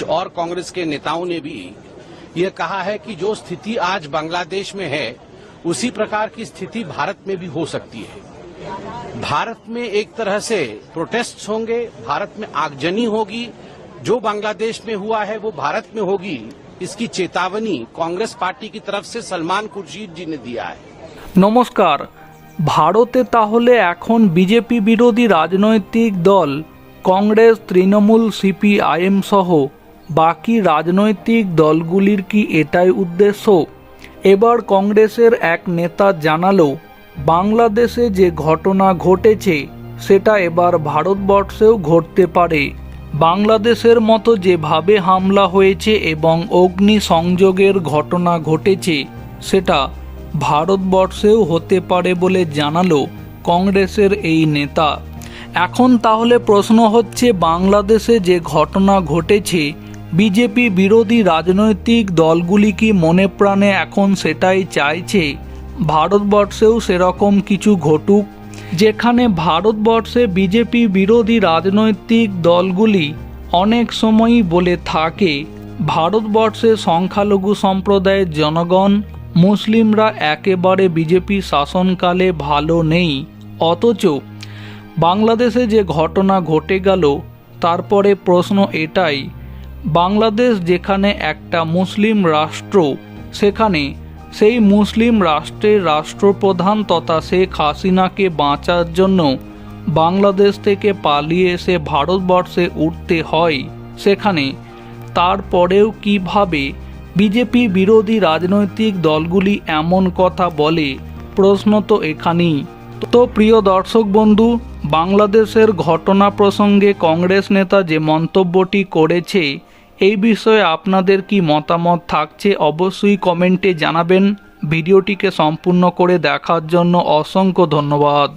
कुछ और कांग्रेस के नेताओं ने भी यह कहा है कि जो स्थिति आज बांग्लादेश में है उसी प्रकार की स्थिति भारत में भी हो सकती है भारत में एक तरह से प्रोटेस्ट होंगे भारत में आगजनी होगी जो बांग्लादेश में हुआ है वो भारत में होगी इसकी चेतावनी कांग्रेस पार्टी की तरफ से सलमान खुर्शीद जी ने दिया है নমস্কার ভারতে তাহলে এখন বিজেপি বিরোধী রাজনৈতিক দল কংগ্রেস তৃণমূল সিপিআইএম সহ বাকি রাজনৈতিক দলগুলির কি এটাই উদ্দেশ্য? এবার কংগ্রেসের এক নেতা জানালো, বাংলাদেশে যে ঘটনা ঘটেছে, সেটা এবার ভারতবর্ষেও ঘটতে পারে। বাংলাদেশের মতো যেভাবে হামলা হয়েছে এবং অগ্নি সংযোগের ঘটনা ঘটেছে, সেটা ভারতবর্ষেও হতে পারে বলে জানালো কংগ্রেসের এই নেতা। এখন তাহলে প্রশ্ন হচ্ছে, বাংলাদেশে যে ঘটনা ঘটেছে বিজেপি বিরোধী রাজনৈতিক দলগুলি কি মনে প্রাণে এখন সেটাই চাইছে? ভারতবর্ষেও সেরকম কিছু ঘটুক। যেখানে ভারতবর্ষে বিজেপি বিরোধী রাজনৈতিক দলগুলি অনেক সময়ই বলে থাকে, ভারতবর্ষে সংখ্যালঘু সম্প্রদায়ের জনগণ, মুসলিমরা একেবারে বিজেপি শাসনকালে ভালো নেই। অথচ বাংলাদেশে যে ঘটনা ঘটে গেল, তারপরে প্রশ্ন এটাই বাংলাদেশ যেখানে একটা মুসলিম রাষ্ট্র, সেখানে সেই মুসলিম রাষ্ট্রের রাষ্ট্রপ্রধান তথা শেখ হাসিনাকে বাঁচার জন্য বাংলাদেশ থেকে পালিয়ে এসে ভারতবর্ষে উঠতে হয়। সেখানে তারপরেও কীভাবে বিজেপি বিরোধী রাজনৈতিক দলগুলি এমন কথা বলে, প্রশ্ন তো এখানেই। তো প্রিয় দর্শক বন্ধু, বাংলাদেশের ঘটনা প্রসঙ্গে কংগ্রেস নেতা যে মন্তব্যটি করেছে এই বিষয়ে আপনাদের কি মতামত থাকছে অবশ্যই কমেন্টে জানাবেন। ভিডিওটিকে সম্পূর্ণ করে দেখার জন্য অসংখ্য ধন্যবাদ।